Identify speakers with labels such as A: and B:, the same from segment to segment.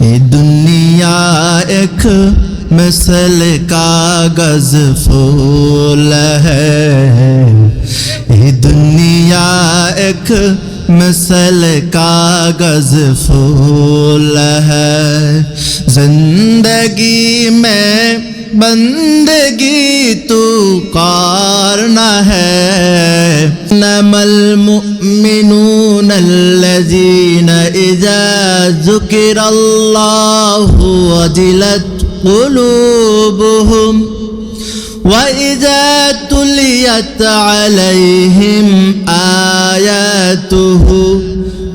A: دنیا ایک مثل کا گز پھول ہے۔ دنیا ایک مسل کا غزفول ہے۔ زندگی میں بندگی تو قارن ہے۔ نمل المؤمنون الذين إذا ذكر الله وجلت قلوبهم وإذا تليت عليهم آياته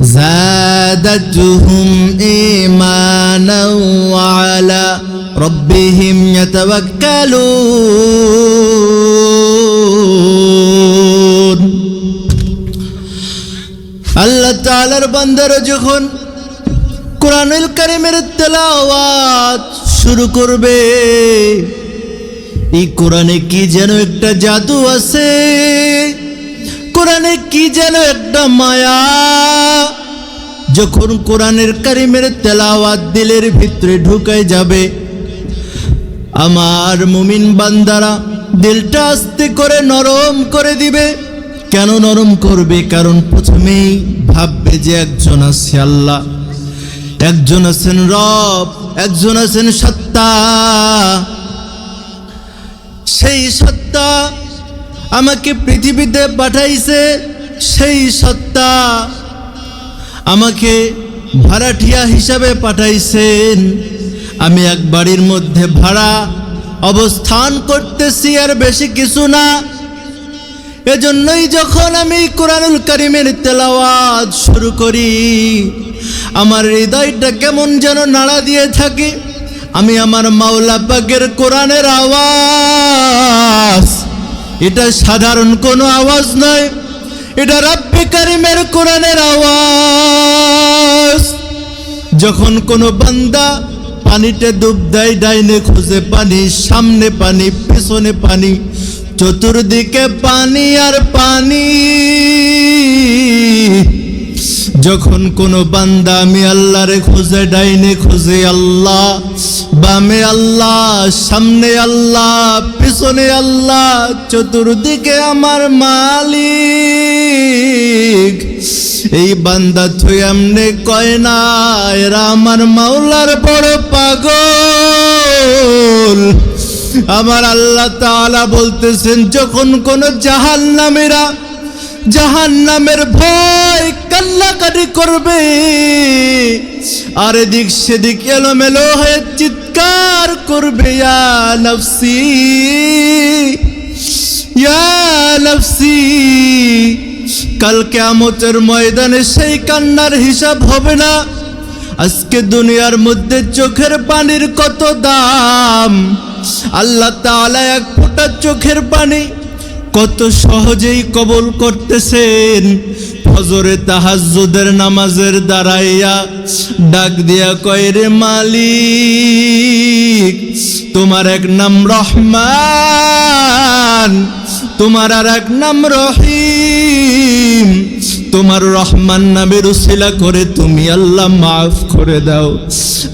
A: زادتهم إيمانا وعلى ربهم يتوكلون আল্লাহ তাআলার বান্দারা যখন কোরআনুল কারিমের তেলাওয়াত শুরু করবে এই কোরআনে কি যেন একটা জাদু আছে? কোরআনে কি যেন একটা মায়া? যখন কোরআনের কারিমের তেলাওয়াত দিলের ভিতরে ঢুকায় যাবে, আমার মুমিন বান্দারা দিলটা আস্তে করে নরম করে দিবে। কেন নরম করবে? কারণ প্রথমেই ভাববে যে একজন আছে আল্লাহ, একজন আছেন রব, একজন আছেন সত্তা। সেই সত্তা আমাকে পৃথিবীতে পাঠাইছে, সেই সত্তা আমাকে ভাড়াটিয়া হিসাবে পাঠাইছেন। আমি এক বাড়ির মধ্যে ভাড়া অবস্থান করতেছি, আর বেশি কিছু না। এজন্যই যখন আমি কোরআনুল করিমের তেলাওয়াজ শুরু করি, আমার হৃদয়টা কেমন যেন নাড়া দিয়ে থাকে। আমি আমার মাওলা পাকের কোরআনের আওয়াজ। এটা সাধারণ কোনো আওয়াজ নয়। এটা রাব্বে কারিমের কোরআনের আওয়াজ। যখন কোনো বান্দা পানিতে ডুব দেয়, ডাইনে খুঁজে পানি, সামনে পানি, পেছনে পানি, চতুর্দিকে পানি আর পানি। যখন কোনো বান্দা আমি আল্লাহরে খুঁজে, ডাইনে খুঁজে আল্লাহ, বামে আল্লাহ, সামনে আল্লাহ, পিছনে আল্লাহ, চতুর্দিকে আমার মালিক। এই বান্দা থুই এমনে কয় না, এরা আমার মাওলার বড় পাগল। আমার আল্লাহ তাআলা বলতেছেন, যখন কোন জাহান নামেরা জাহান নামের ভয় কান্নাকাটি করবে। আর এদিক সেদিক এলোমেলো হয়ে চিৎকার করবে ইয়া নফসি, কাল কেয়ামতের ময়দানে সেই কান্নার হিসাব হবে না। আজকে দুনিয়ার মধ্যে চোখের পানির কত দাম? আল্লাহ তাআলা এক ফোঁটা চোখের পানি কত সহজেই কবল করতেছেন। ফজরে তাহাজ্জুদের নামাজের দাঁড়াইয়া ডাক দিয়া কয়, রে মালিক, তোমার এক নাম রহমান, তোমার আর এক নাম রহিম, তোমার রহমান নামের উসিলা করে তুমি আল্লাহ মাফ করে দাও।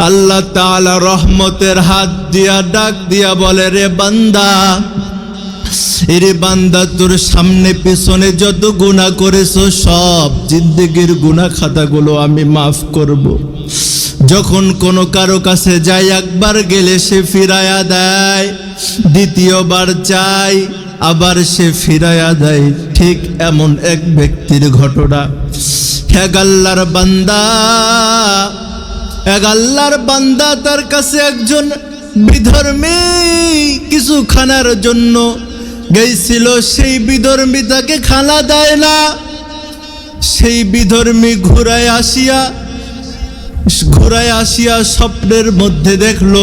A: আল্লাহ তাআলা রহমতের হাত দিয়া ডাক দিয়া বলে, রে বান্দা এরে বান্দা, তোর সামনে, পেছনে যত গুণা করেছ, সব জিন্দগির গুণা খাতাগুলো আমি মাফ করব। যখন কোনো কারও কাছে যাই, একবার গেলে সে ফিরায়া দেয়, দ্বিতীয়বার চাই, আবার সে ফিরায়া দেয় ঠিক এমন এক ব্যক্তির ঘটনা আল্লাহর বান্দা, এক বান্দা তার কাছে একজন বিধর্মী কিছু খানার জন্য গেছিল সেই বিধর্মী তাকে খানা দেয় না। সেই বিধর্মী ঘুরায় আসিয়া ঘুরায় আসিয়া স্বপ্নের মধ্যে দেখল।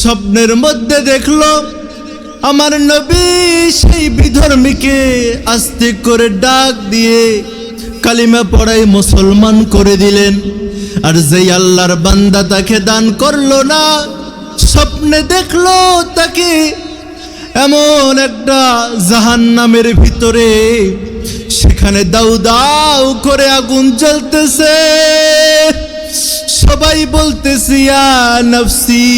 A: স্বপ্নের মধ্যে দেখল, আমার নবী সেই বিধর্মীকে আস্তে করে ডাক দিয়ে কালিমা পড়াই মুসলমান করে দিলেন। আর যেই আল্লাহর বান্দা তাকে দান করল না, স্বপ্নে দেখল তাকে এমন একটা জাহান নামের ভিতরে সেখানে দাউ দাউ করে আগুন জ্বলতেছে। সবাই বলতেছি নফসি।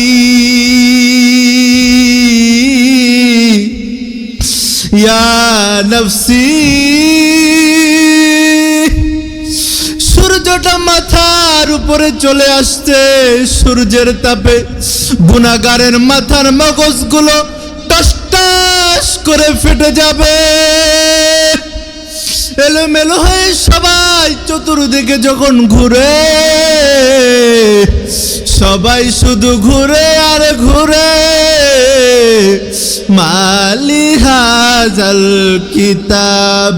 A: ইয়া নফসি। সূর্যটা মাথার উপরে চলে আসছে, সূর্যের তাপে গুনাগারের মাথার মগজগুলো টস করে ফেটে যাবে। এলোমেলো হয়ে সবাই চতুর্দিকে যখন ঘুরে, সবাই শুধু ঘুরে আর ঘুরে। মালি হাজাল কিতাব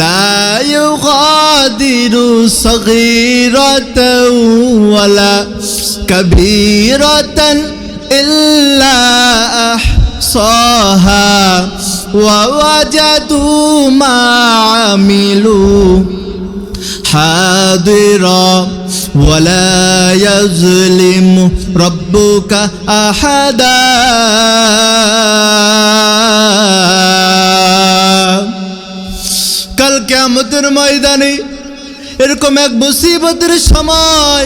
A: লা ইউগাদিরু সগীরাতাও ওয়ালা কবীরাতান ইল্লা আহসাহা ووجدوا ما عملوا حاضرا ولا يظلم ربك احدا কাল কেমতের ময়দানে এরকম এক মুসিবতের সময়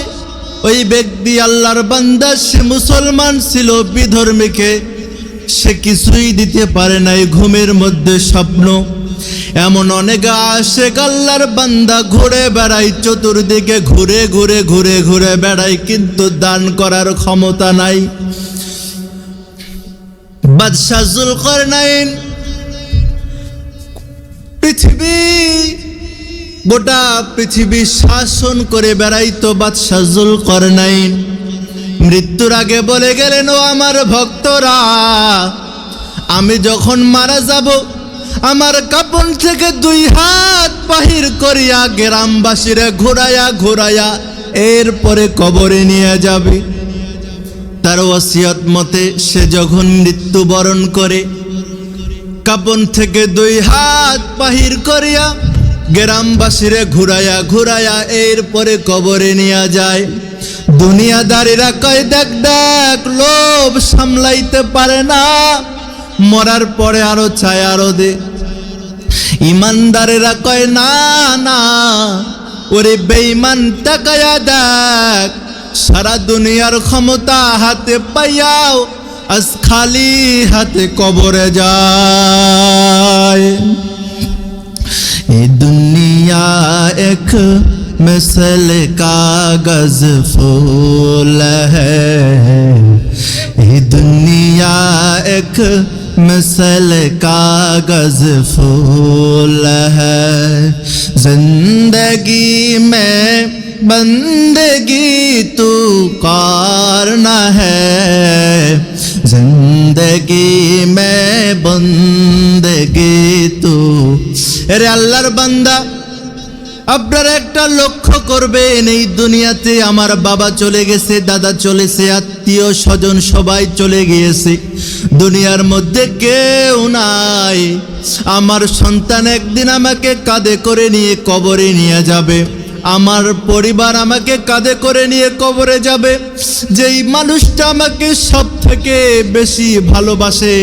A: ওই ব্যক্তি আল্লাহর বান্দা সে মুসলমান ছিল বিধর্মীকে সে কিছুই দিতে পারে নাই ঘুমের মধ্যে স্বপ্ন। এমন অনেক আশেক আল্লাহর বান্দা ঘুরে বেড়ায়, চতুর্দিকে ঘুরে ঘুরে ঘুরে ঘুরে বেড়ায়, কিন্তু দান করার ক্ষমতা নাই। বাদশাহ জুলকরনাইন পৃথিবী, গোটা পৃথিবী শাসন করে বেড়াইতো বাদশাহ জুলকরনাইন। মৃত্যুর আগে বলে গেলেন, ও আমার ভক্তরা, আমি যখন মারা যাব, আমার কাপন থেকে দুই হাত বাহির করিয়া গ্রামবাসীরা ঘোরায়া ঘোরায়া এরপরে কবরে নিয়ে যাবে। তার ওসিয়ত মতে সে যখন মৃত্যুবরণ করে কাপন থেকে দুই হাত বাহির করিয়া গ্রামবাসীরে ঘুরায়া ঘুরায়া এরপরে কবরে নিয়ে যায়। দুনিয়াদারিরা কয়, দেখ দেখ, লোভ সামলাইতে পারে না। মরার পরে আরও চায়, আরও দে। ইমানদারেরা কয়, না না, ওরে বেইমান তাকায়া দেখ। সারা দুনিয়ার ক্ষমতা হাতে পাইয়াও আজ খালি হাতে কবরে যায়। এ দুনিয়া এক مثل کا گز پھول ہے۔ یہ دنیا، ایک مثل کاغذ پھول ہے۔ زندگی میں بندگی تو کارن ہے۔ زندگی میں بندگی تو ارے اللہ بندہ আপনারা একটা লক্ষ্য করবেন, এই দুনিয়াতে আমার বাবা চলে গেছে, দাদা চলেছে, আত্মীয় স্বজন সবাই চলে গিয়েছে। দুনিয়ার মধ্যে কেউ নাই। আমার সন্তান একদিন আমাকে কাঁধে করে নিয়ে কবরে নিয়ে যাবে। আমার পরিবার আমাকে কাঁধে করে নিয়ে কবরে যাবে। যেই মানুষটা আমাকে সব থেকে বেশি ভালোবাসে